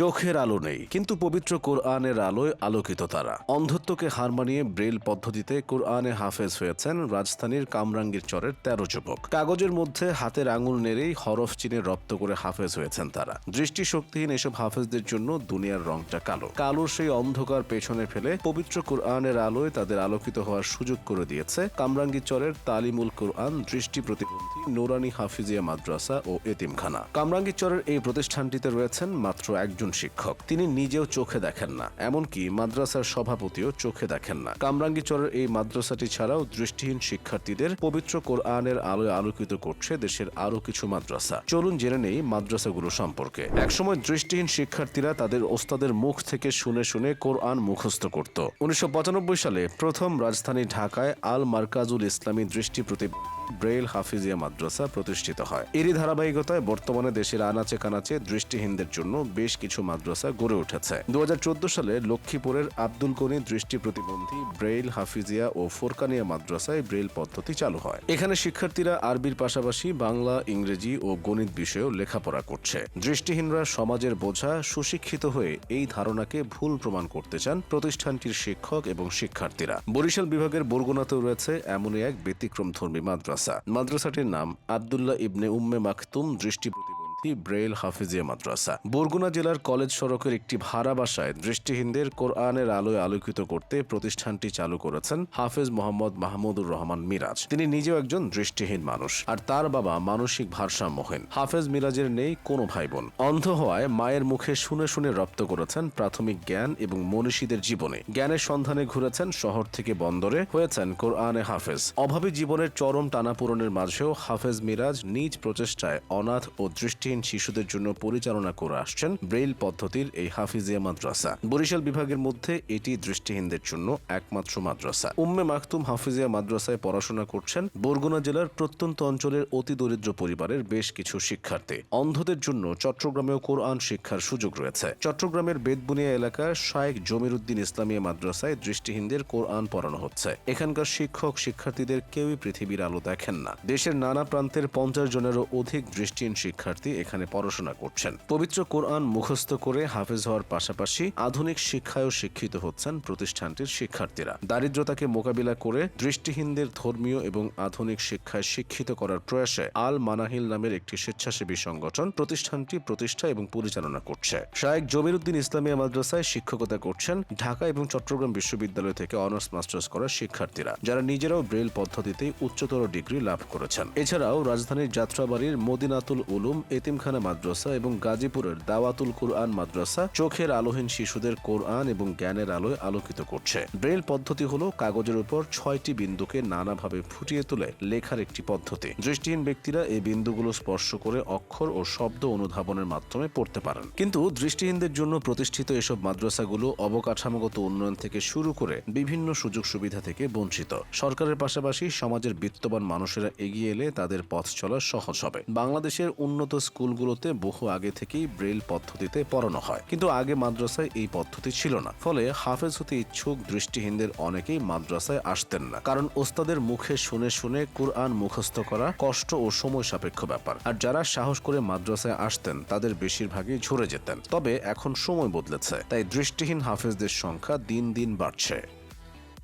চোখের আলো নেই, কিন্তু পবিত্র কোরআনের আলোয় আলোকিত তারা। অন্ধত্বকে হার মানিয়ে ব্রেল পদ্ধতিতে কোরআনে হাফেজ হয়েছেন রাজধানীর কামরাঙ্গীর চরের তেরো যুবক। কাগজের মধ্যে হাতের আঙুল নেড়েই হরফ চিনে রপ্ত করে হাফেজ হয়েছেন তারা। দৃষ্টিশক্তিহীন এসব হাফেজদের জন্য দুনিয়ার রংটা কালো। কালোর সেই অন্ধকার পেছনে ফেলে পবিত্র কোরআনের আলোয় তাদের আলোকিত হওয়ার সুযোগ করে দিয়েছে কামরাঙ্গী চরের তালিমুল কোরআন, দৃষ্টি প্রতিবন্ধী, নোরানি হাফিজিয়া মাদ্রাসা ও এতিমখানা। কামরাঙ্গী চরের এই প্রতিষ্ঠানটিতে রয়েছেন মাত্র একজন শিক্ষক। তিনি নিজেও চোখে দেখেন না। এমনকি মাদ্রাসার সভাপতিও চোখে দেখেন না। কামরাঙ্গী চরের এই মাদ্রাসাটি ছাড়াও দৃষ্টিহীন শিক্ষার্থীদের পবিত্র কোরআনের আলোয় আলোকিত করছে দেশের আরও কিছু মাদ্রাসা। চলুন জেনে নেই মাদ্রাসাগুলো সম্পর্কে। একসময় দৃষ্টিহীন শিক্ষার্থীরা তাদের ওস্তাদের মুখ থেকে শুনে শুনে কোরআন মুখস্থ করত। উনিশশো পঁচানব্বই সালে প্রথম রাজধানী ঢাকায় আল মার্কাজুল ইসলামী দৃষ্টি প্রতি ব্রেইল হাফিজিয়া মাদ্রাসা প্রতিষ্ঠিত হয়। এরই ধারাবাহিকতায় বর্তমানে দেশের আনাচে কানাচে দৃষ্টিহীনদের জন্য বেশ কিছু মাদ্রাসা গড়ে উঠেছে। দু হাজার চোদ্দ সালে লক্ষ্মীপুরের আব্দুল গনি দৃষ্টি প্রতিবন্ধী ব্রেইল হাফিজিয়া ও ফোরকানিয়া মাদ্রাসায় ব্রেইল পদ্ধতি চালু হয়। এখানে শিক্ষার্থীরা আরবির পাশাপাশি বাংলা, ইংরেজি ও গণিত বিষয়েও লেখাপড়া করছে। দৃষ্টিহীনরা সমাজের বোঝা, সুশিক্ষিত হয়ে এই ধারণাকে ভুল প্রমাণ করতে চান প্রতিষ্ঠানটির শিক্ষক এবং শিক্ষার্থীরা। বরিশাল বিভাগের বরগুনাতেও রয়েছে এমনই এক ব্যতিক্রমধর্মী মাদ্রাসা। মাদ্রাসাটির নাম আবদুল্লাহ ইবনে উম্মে মাকতুম দৃষ্টি প্রতিবন্ধী ব্রেইল হাফিজিয়া মাদ্রাসা। বরগুনা জেলার কলেজ সড়কের একটি ভাড়া বাসায় দৃষ্টিহীনদের কোরআনের আলোয় আলোকিত করতে প্রতিষ্ঠানটি চালু করেছেন হাফেজ মোহাম্মদ মাহমুদুর রহমান মিরাজ। তিনি নিজেও একজন দৃষ্টিহীন মানুষ, আর তার বাবা মানসিক ভারসাম্যহীন। হাফেজ মিরাজের নেই কোনো ভাই বোন অন্ধ হওয়ায় মায়ের মুখে শুনে শুনে রপ্ত করেছেন প্রাথমিক জ্ঞান এবং মনীষীদের জীবনে। জ্ঞানের সন্ধানে ঘুরেছেন শহর থেকে বন্দরে হয়েছেন কোরআনে হাফেজ। অভাবী জীবনের চরম টানাপূরণের মাঝেও হাফেজ মিরাজ নিজ প্রচেষ্টায় অনাথ ও দৃষ্টিহীন শিশুদের জন্য পরিচালনা করে আসছেন ব্রেইল পদ্ধতির এই হাফিজিয়া মাদ্রাসা। বরিশাল বিভাগের মধ্যে এটি দৃষ্টিহীনদের জন্য একমাত্র মাদ্রাসা। উম্মে মাকতুম হাফিজিয়া মাদ্রাসায় পড়াশোনা করছেন বরগুনা জেলার প্রত্যন্ত অঞ্চলের অতি দরিদ্র পরিবারের বেশ কিছু শিক্ষার্থী। অন্ধদের জন্য চট্টগ্রামেও কোরআন শিক্ষার সুযোগ রয়েছে। চট্টগ্রামের বেদবুনিয়া এলাকার শায়েক জমিরুদ্দিন ইসলামিয়া মাদ্রাসায় দৃষ্টিহীনদের কোরআন পড়ানো হচ্ছে। এখানকার শিক্ষক শিক্ষার্থীদের কেউই পৃথিবীর আলো দেখেন না। দেশের নানা প্রান্তের পঞ্চাশ জনেরও অধিক দৃষ্টিহীন শিক্ষার্থী এখানে পড়াশোনা করছেন। পবিত্র কোরআন মুখস্থ করে হাফেজ হওয়ার পাশাপাশি আধুনিক শিক্ষায়ও শিক্ষিত হচ্ছেন প্রতিষ্ঠানটির শিক্ষার্থীরা। দারিদ্রতাকে মোকাবিলা করে দৃষ্টিহীনদের ধর্মীয় এবং আধুনিক শিক্ষায় শিক্ষিত করার প্রয়াসে আল মানাহিল নামের একটি স্বেচ্ছাসেবী সংগঠন প্রতিষ্ঠানটি প্রতিষ্ঠা এবং পরিচালনা করছে। শায়েক জমিরুদ্দিন ইসলামিয়া মাদ্রাসায় শিক্ষকতা করছেন ঢাকা এবং চট্টগ্রাম বিশ্ববিদ্যালয় থেকে অনার্স, মাস্টার্স করা শিক্ষার্থীরা, যারা নিজেরাও ব্রেল পদ্ধতিতে উচ্চতর ডিগ্রি লাভ করেছেন। এছাড়াও রাজধানীর যাত্রাবাড়ির মদিনাতুল উলুম এতিমখানা মাদ্রাসা এবং গাজীপুরের দাওয়াতুল কুরআন মাদ্রাসা চোখের আলোহীন শিশুদের কোরআন এবং জ্ঞানের আলোয় আলোকিত করছে। ব্রেল পদ্ধতি হলো কাগজের উপর ছয়টি বিন্দুকে নানাভাবে ফুটিয়ে তুলে লেখার একটি পদ্ধতি। দৃষ্টিহীন ব্যক্তিরা এই বিন্দুগুলো স্পর্শ করে অক্ষর ও শব্দ অনুধাবনের মাধ্যমে পড়তে পারেন। কিন্তু দৃষ্টিহীনদের জন্য প্রতিষ্ঠিত এসব মাদ্রাসাগুলো অবকাঠামোগত উন্নয়ন থেকে শুরু করে বিভিন্ন সুযোগ সুবিধা থেকে বঞ্চিত। সরকারের পাশাপাশি সমাজের বিত্তবান মানুষেরা এগিয়ে এলে তাদের পথ চলা সহজ হবে। বাংলাদেশের উন্নত স্কুলগুলোতে বহু আগে থেকেই ব্রেল পদ্ধতিতে পড়ানো হয়। কিন্তু আগে মাদ্রাসায় এই পদ্ধতি ছিল না। ফলে হাফেজ হতে ইচ্ছুক দৃষ্টিহীনদের অনেকেই মাদ্রাসায় আসতেন না। কারণ ওস্তাদের মুখে শুনে শুনে কুরআন মুখস্থ করা কষ্ট ও সময় সাপেক্ষ ব্যাপার। আর যারা সাহস করে মাদ্রাসায় আসতেন, তাদের বেশিরভাগই ঝরে যেতেন। তবে এখন সময় বদলেছে। তাই দৃষ্টিহীন হাফেজদের সংখ্যা দিন দিন বাড়ছে।